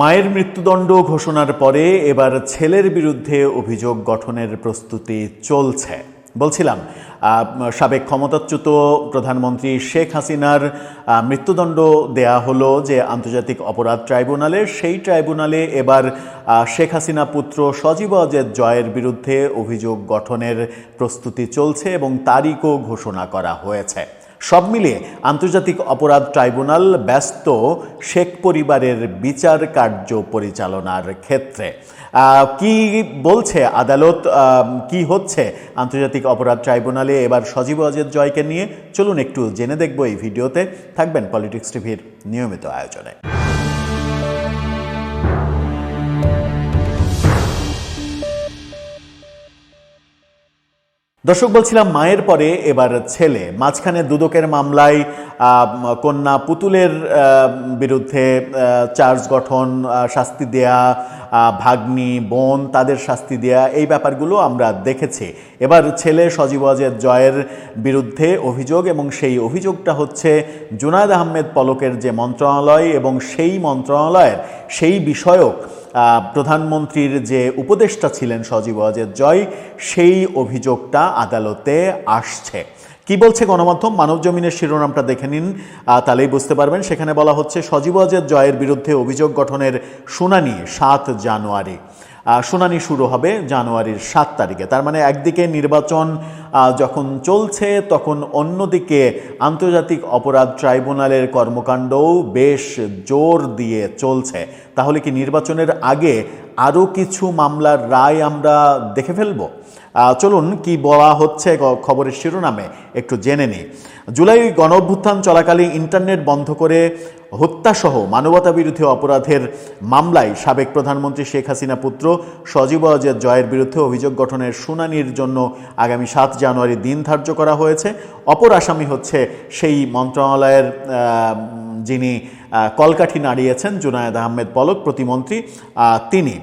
মায়ের মৃত্যুদণ্ড ঘোষণার পরে এবার ছেলের বিরুদ্ধে অভিযোগ গঠনের প্রস্তুতি চলছে। বলছিলাম সাবেক ক্ষমতাচ্যুত প্রধানমন্ত্রী শেখ হাসিনার মৃত্যুদণ্ড দেয়া হলো যে আন্তর্জাতিক অপরাধ ট্রাইব্যুনালে, সেই ট্রাইব্যুনালে এবার শেখ হাসিনা পুত্র সজীব অজেদ জয়ের বিরুদ্ধে অভিযোগ গঠনের প্রস্তুতি চলছে এবং তারিখও ঘোষণা করা হয়েছে। সব মিলিয়ে আন্তর্জাতিক অপরাধ ট্রাইব্যুনাল ব্যস্ত শেখ পরিবারের বিচার কার্য পরিচালনার ক্ষেত্রে। কি বলছে আদালত? কি হচ্ছে আন্তর্জাতিক অপরাধ ট্রাইব্যুনালে? এবার সজীব অজেদ জয়কে নিয়ে চলুন একটু জেনে দেখব এই ভিডিওতে। থাকবেন পলিটিক্স টিভির নিয়মিত আয়োজনে। দর্শক, বলছিলাম মায়ের পরে এবার ছেলে। মাঝখানে দুদকের মামলায় কন্যা পুতুলের বিরুদ্ধে চার্জ গঠন শাস্তি দেয়া ভাগ্নি, বোন তাদের শাস্তি দেয়া, এই ব্যাপারগুলো আমরা দেখেছি। এবার ছেলে সজীব জয়ের বিরুদ্ধে অভিযোগ এবং সেই অভিযোগটা হচ্ছে, জুনায়দ আহমেদ পলকের যে মন্ত্রণালয় এবং সেই মন্ত্রণালয়ের সেই বিষয়ক প্রধানমন্ত্রীর যে উপদেষ্টা ছিলেন সজীব অজেদ জয়, সেই অভিযোগটা আদালতে আসছে। কি বলছে গণমাধ্যম? মানব জমিনের শিরোনামটা দেখে নিন। তাহলেই বুঝতে পারবেন। সেখানে বলা হচ্ছে, সজীব অজেদ জয়ের বিরুদ্ধে অভিযোগ গঠনের শুনানি সাত জানুয়ারি। শুনানি শুরু হবে জানুয়ারির সাত তারিখে। তার মানে একদিকে নির্বাচন যখন চলছে, তখন অন্যদিকে আন্তর্জাতিক অপরাধ ট্রাইব্যুনালের কর্মকাণ্ডও বেশ জোর দিয়ে চলছে। তাহলে কি নির্বাচনের আগে আরও কিছু মামলার রায় আমরা দেখে ফেলব? চলুন কি বলা হচ্ছে খবরের শিরোনামে একটু জেনে নিই। জুলাই গণ অভ্যুত্থান চলাকালীন ইন্টারনেট বন্ধ করে হত্যাসহ মানবতা বিরোধী অপরাধের মামলায় সাবেক প্রধানমন্ত্রী শেখ হাসিনা পুত্র সজীব অজেদ জয়ের বিরুদ্ধে অভিযোগ গঠনের শুনানির জন্য আগামী সাত জানুয়ারি দিন ধার্য করা হয়েছে। অপর আসামি হচ্ছে সেই মন্ত্রণালয়ের যিনি কলকাঠি নাড়িয়েছেন, জুনায়েদ আহমেদ পলক প্রতিমন্ত্রী তিনি।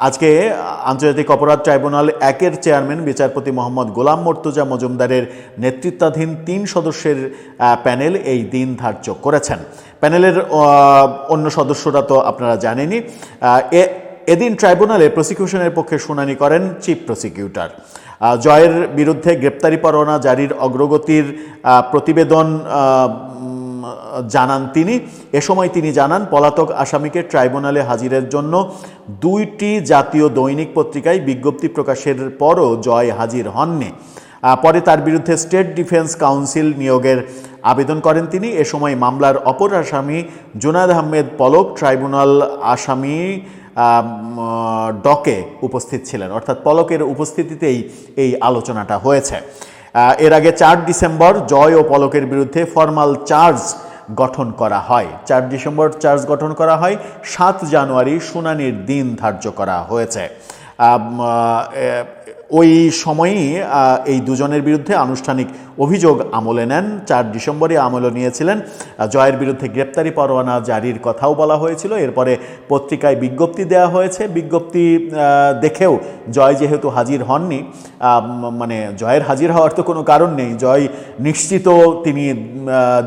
আজকে আন্তর্জাতিক অপরাধ ট্রাইব্যুনাল একের চেয়ারম্যান, বিচারপতি মোহাম্মদ গোলাম মর্তুজা মজুমদারের নেতৃত্বাধীন তিন সদস্যের প্যানেল এই দিন ধার্য করেছেন। প্যানেলের অন্য সদস্যরা তো আপনারা এ- এদিন ট্রাইব্যুনালে প্রসিকিউশনের পক্ষে শুনানি করেন চিফ প্রসিকিউটর। জয়ের বিরুদ্ধে গ্রেপ্তারি পরোয়ানা জারির অগ্রগতির প্রতিবেদন জানান তিনি। এ সময় তিনি জানান, পলাতক আসামিকে ট্রাইব্যুনালে হাজিরের জন্য দুইটি জাতীয় দৈনিক পত্রিকায় বিজ্ঞপ্তি প্রকাশের পরও জয় হাজির হননি। পরে তার বিরুদ্ধে স্টেট ডিফেন্স কাউন্সিল নিয়োগের আবেদন করেন তিনি। এ সময় মামলার অপর আসামি জুনাদ আহমেদ পলক ট্রাইব্যুনাল আসামি ডকে উপস্থিত ছিলেন। অর্থাৎ পলকের উপস্থিতিতেই এই আলোচনাটা হয়েছে। এর আগে চার ডিসেম্বর জয় ও পলকের বিরুদ্ধে ফর্মাল চার্জ গঠন করা হয়। চার ডিসেম্বর চার্জ গঠন করা হয়, সাত জানুয়ারি শুনানির দিন ধার্য করা হয়েছে। ওই সময়ই এই দুজনের বিরুদ্ধে আনুষ্ঠানিক অভিযোগ আমলে নেন। চার ডিসেম্বরে আমলে নিয়েছিলেন। জয়ের বিরুদ্ধে গ্রেপ্তারি পরোয়ানা জারির কথাও বলা হয়েছিল। এরপরে পত্রিকায় বিজ্ঞপ্তি দেওয়া হয়েছে। বিজ্ঞপ্তি দেখেও জয় যেহেতু হাজির হননি মানে জয়ের হাজির হওয়ার তো কোনো কারণ নেই। জয় নিশ্চিত তিনি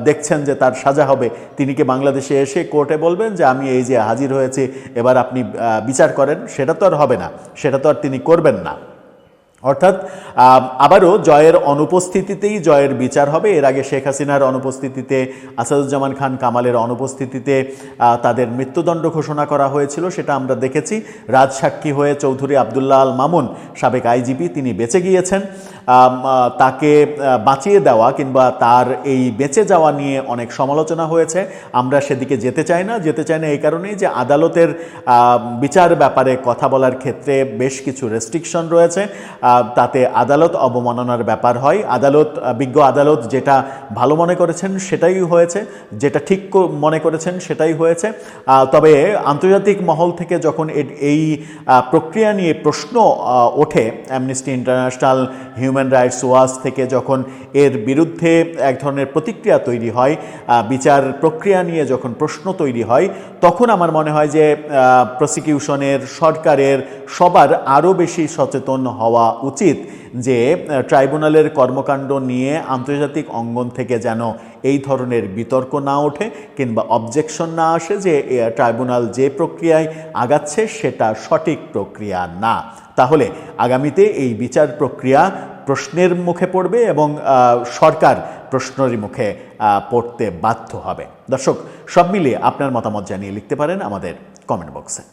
দেখছেন যে তার সাজা হবে। তিনি কি বাংলাদেশে এসে কোর্টে বলবেন যে, আমি এই যে হাজির হয়েছি, এবার আপনি বিচার করেন? সেটা তো আর হবে না। সেটা তো আর তিনি করবেন না। অর্থাৎ আবারও জয়ের অনুপস্থিতিতেই জয়ের বিচার হবে। এর আগে শেখ হাসিনার অনুপস্থিতিতে, আসাদুজ্জামান খান কামালের অনুপস্থিতিতে তাদের মৃত্যুদণ্ড ঘোষণা করা হয়েছিল, সেটা আমরা দেখেছি। রাজসাক্ষী হয়ে চৌধুরী আবদুল্লাহ আল মামুন সাবেক আইজিপি, তিনি বেঁচে গিয়েছেন। তাকে বাঁচিয়ে দেওয়া কিংবা তার এই বেঁচে যাওয়া নিয়ে অনেক সমালোচনা হয়েছে। আমরা সেদিকে যেতে চাই না, যেতে চাই না এই কারণেই যে আদালতের বিচার ব্যাপারে কথা বলার ক্ষেত্রে বেশ কিছু রেস্ট্রিকশন রয়েছে। তাতে আদালত অবমাননার ব্যাপার হয়। আদালত বিজ্ঞ আদালত যেটা ভালো মনে করেছেন সেটাই হয়েছে, যেটা ঠিক মনে করেছেন সেটাই হয়েছে। তবে আন্তর্জাতিক মহল থেকে যখন এই প্রক্রিয়া নিয়ে প্রশ্ন ওঠে Amnesty International human human rights watch থেকে যখন এর বিরুদ্ধে এক ধরনের প্রতিক্রিয়া তৈরি হয় বিচার প্রক্রিয়া নিয়ে যখন প্রশ্ন তৈরি হয়, তখন আমার মনে হয় যে প্রসিকিউশনের সরকারের সবার আরও বেশি সচেতন হওয়া উচিত যে ট্রাইব্যুনালের কর্মকাণ্ড নিয়ে আন্তর্জাতিক অঙ্গন থেকে যেন এই ধরনের বিতর্ক না ওঠে কিংবা অবজেকশন না আসে যে ট্রাইব্যুনাল যে প্রক্রিয়ায় আগাচ্ছে সেটা সঠিক প্রক্রিয়া না। তাহলে আগামীতে এই বিচার প্রক্রিয়া প্রশ্নের মুখে পড়বে এবং সরকার প্রশ্নের মুখে পড়তে বাধ্য হবে। দর্শক, সব মিলিয়ে আপনার মতামত জানিয়ে লিখতে পারেন আমাদের কমেন্ট বক্সে